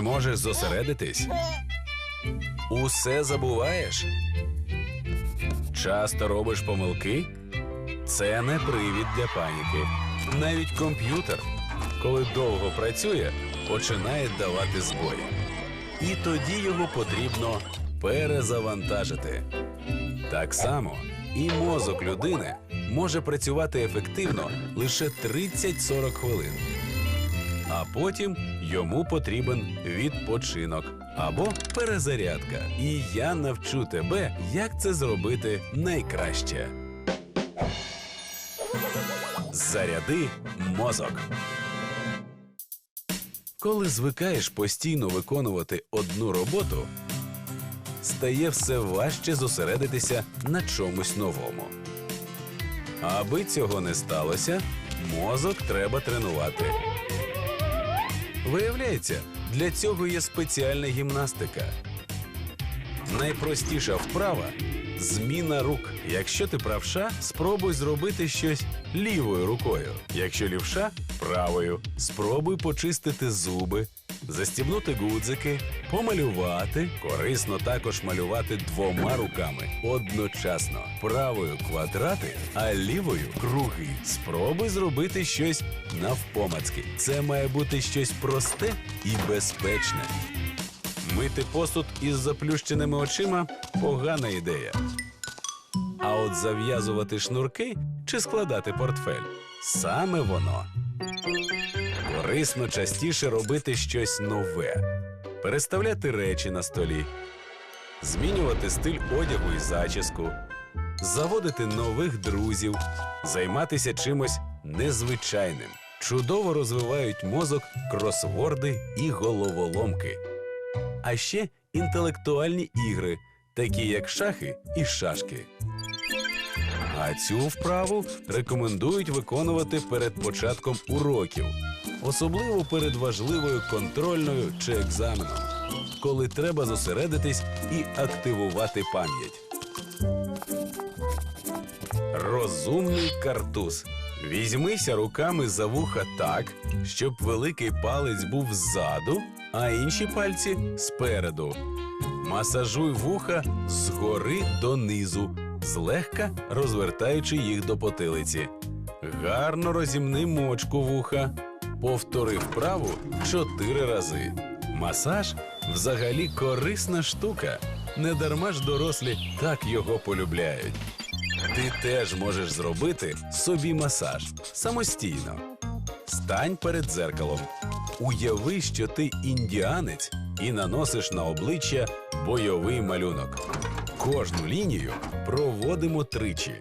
Можеш зосередитись? Усе забуваєш? Часто робиш помилки? Це не привід для паніки. Навіть комп'ютер, коли довго працює, починає давати збої. І тоді його потрібно перезавантажити. Так само і мозок людини може працювати ефективно лише 30-40 хвилин. А потім йому потрібен відпочинок або перезарядка. І я навчу тебе, як це зробити найкраще. Заряди мозок. Коли звикаєш постійно виконувати одну роботу, стає все важче зосередитися на чомусь новому. Аби цього не сталося, мозок треба тренувати. Виявляється, для цього є спеціальна гімнастика. Найпростіша вправа зміна рук. Якщо ти правша, спробуй зробити щось лівою рукою. Якщо лівша правою, спробуй почистити зуби, застібнути гудзики, помалювати. Корисно також малювати двома руками одночасно. Правою квадрати, а лівою круги. Спробуй зробити щось навпомацки. Це має бути щось просте і безпечне. Мити посуд із заплющеними очима погана ідея. А от зав'язувати шнурки чи складати портфель саме воно. Корисно частіше робити щось нове, переставляти речі на столі, змінювати стиль одягу і зачіску, заводити нових друзів, займатися чимось незвичайним. Чудово розвивають мозок кросворди і головоломки. А ще інтелектуальні ігри, такі як шахи і шашки. А цю вправу рекомендують виконувати перед початком уроків, особливо перед важливою контрольною чи екзаменом, коли треба зосередитись і активувати пам'ять. Розумний картуз. Візьмися руками за вуха так, щоб великий палець був ззаду, а інші пальці спереду. Масажуй вуха згори донизу, злегка розвертаючи їх до потилиці. Гарно розімни мочку вуха. Повтори вправу чотири рази. Масаж взагалі корисна штука. Недарма ж дорослі так його полюбляють. Ти теж можеш зробити собі масаж самостійно. Стань перед дзеркалом. Уяви, що ти індіанець і наносиш на обличчя бойовий малюнок. Кожну лінію проводимо тричі.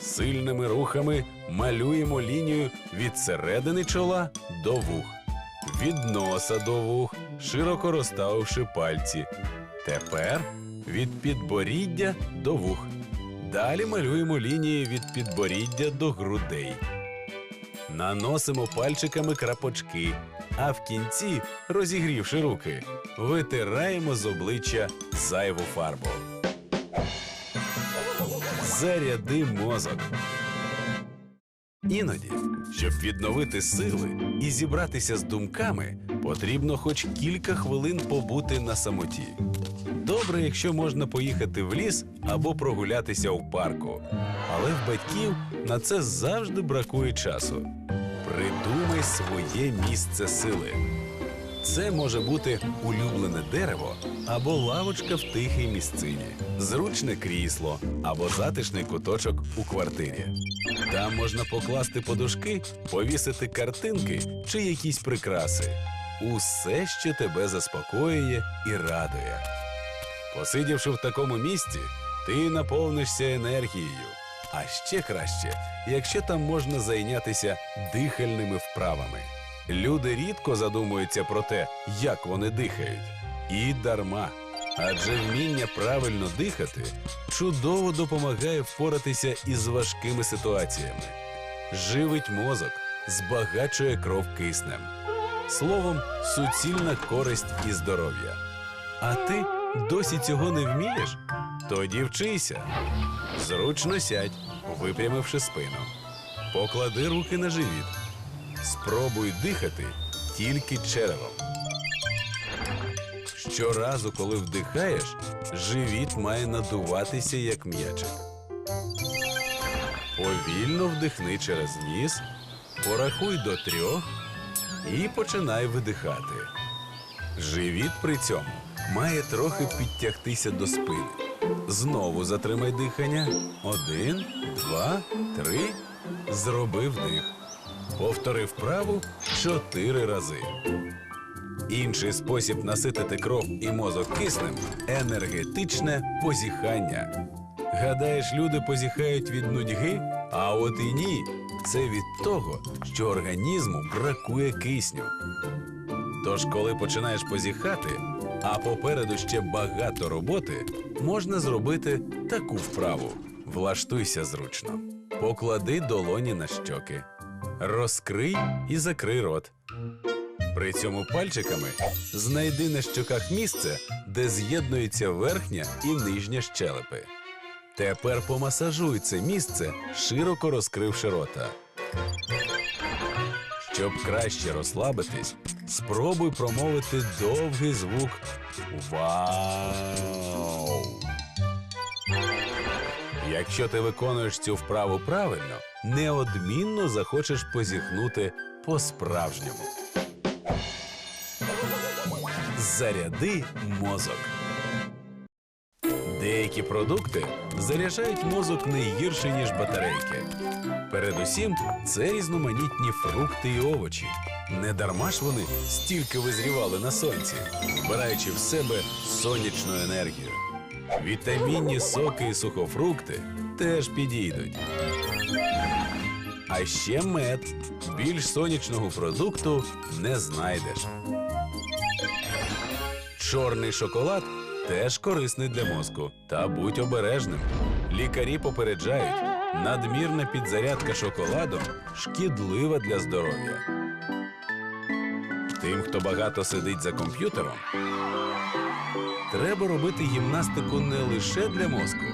Сильними рухами малюємо лінію від середини чола до вух, від носа до вух, широко розставивши пальці. Тепер від підборіддя до вух. Далі малюємо лінії від підборіддя до грудей. Наносимо пальчиками крапочки, а в кінці, розігрівши руки, витираємо з обличчя зайву фарбу. Заряди мозок. Іноді, щоб відновити сили і зібратися з думками, потрібно хоч кілька хвилин побути на самоті. Добре, якщо можна поїхати в ліс або прогулятися у парку. Але в батьків на це завжди бракує часу. Придумай своє місце сили. Це може бути улюблене дерево або лавочка в тихій місцині, зручне крісло або затишний куточок у квартирі. Там можна покласти подушки, повісити картинки чи якісь прикраси. Усе, що тебе заспокоює і радує. Посидівши в такому місці, ти наповнишся енергією. А ще краще, якщо там можна зайнятися дихальними вправами. Люди рідко задумуються про те, як вони дихають. І дарма. Адже вміння правильно дихати чудово допомагає впоратися із важкими ситуаціями, живить мозок, збагачує кров киснем. Словом, суцільна користь і здоров'я. А ти досі цього не вмієш? Тоді вчися. Зручно сядь, випрямивши спину. Поклади руки на живіт. Спробуй дихати тільки черевом. Щоразу, коли вдихаєш, живіт має надуватися як м'ячик. Повільно вдихни через ніс, порахуй до трьох і починай видихати. Живіт при цьому має трохи підтягтися до спини. Знову затримай дихання. Один, два, три. Зроби вдих. Повтори вправу чотири рази. Інший спосіб наситити кров і мозок киснем енергетичне позіхання. Гадаєш, люди позіхають від нудьги, а от і ні. Це від того, що організму бракує кисню. Тож, коли починаєш позіхати, а попереду ще багато роботи, можна зробити таку вправу. Влаштуйся зручно. Поклади долоні на щоки. Розкрий і закрий рот. При цьому пальчиками знайди на щоках місце, де з'єднується верхня і нижня щелепи. Тепер помасажуй це місце, широко розкривши рота. Щоб краще розслабитись, спробуй промовити довгий звук Вау. Якщо ти виконуєш цю вправу правильно, неодмінно захочеш позіхнути по-справжньому. Заряди мозок. Деякі продукти заряджають мозок не гірше, ніж батарейки. Передусім, це різноманітні фрукти і овочі. Не дарма ж вони стільки визрівали на сонці, вбираючи в себе сонячну енергію. Вітамінні соки і сухофрукти теж підійдуть. А ще мед. Більш сонячного продукту не знайдеш. Чорний шоколад теж корисний для мозку. Та будь обережним. Лікарі попереджають, надмірна підзарядка шоколадом шкідлива для здоров'я. Тим, хто багато сидить за комп'ютером, треба робити гімнастику не лише для мозку,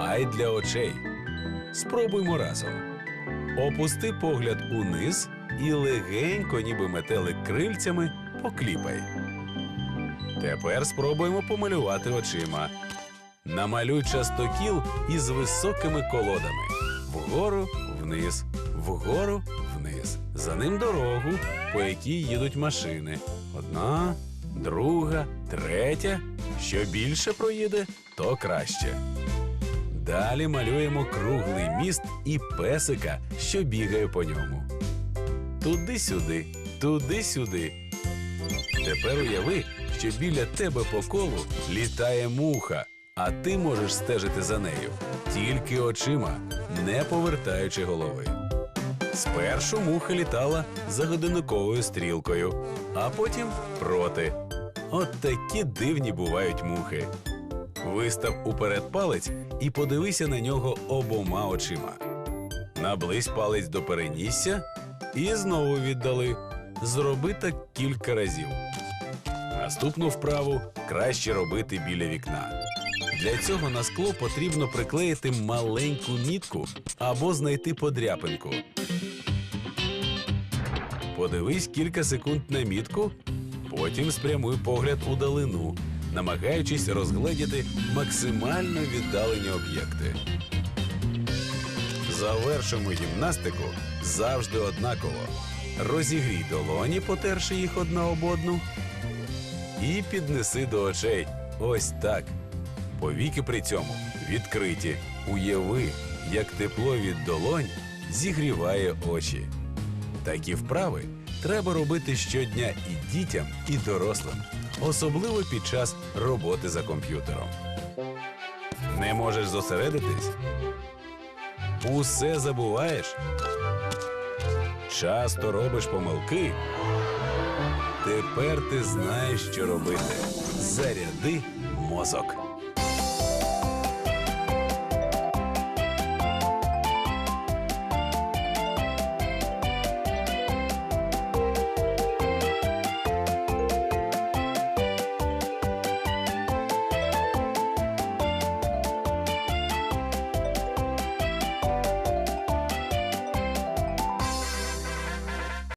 а й для очей. Спробуймо разом. Опусти погляд униз і легенько, ніби метелик крильцями, покліпай. Тепер спробуємо помалювати очима. Намалюй частокіл із високими колодами. Вгору, вниз, вгору, вниз. За ним дорогу, по якій їдуть машини. Одна, друга, третя. Що більше проїде, то краще. Далі малюємо круглий міст і песика, що бігає по ньому. Туди-сюди, туди-сюди. Тепер уяви, що біля тебе по колу літає муха, а ти можеш стежити за нею тільки очима, не повертаючи голови. Спершу муха літала за годинниковою стрілкою, а потім проти. От такі дивні бувають мухи. Вистав уперед палець і подивися на нього обома очима. Наблизь палець до перенісся і знову віддали. Зроби так кілька разів. Наступну вправу краще робити біля вікна. Для цього на скло потрібно приклеїти маленьку мітку або знайти подряпинку. Подивись кілька секунд на мітку, потім спрямуй погляд у далину, намагаючись розгледіти максимально віддалені об'єкти. Завершимо гімнастику завжди однаково. Розігрій долоні, потерши їх одна об одну, і піднеси до очей. Ось так. Повіки при цьому відкриті. Уяви, як тепло від долонь зігріває очі. Такі вправи треба робити щодня і дітям, і дорослим, особливо під час роботи за комп'ютером. Не можеш зосередитись? Усе забуваєш? Часто робиш помилки? Тепер ти знаєш, що робити. Заряди мозок.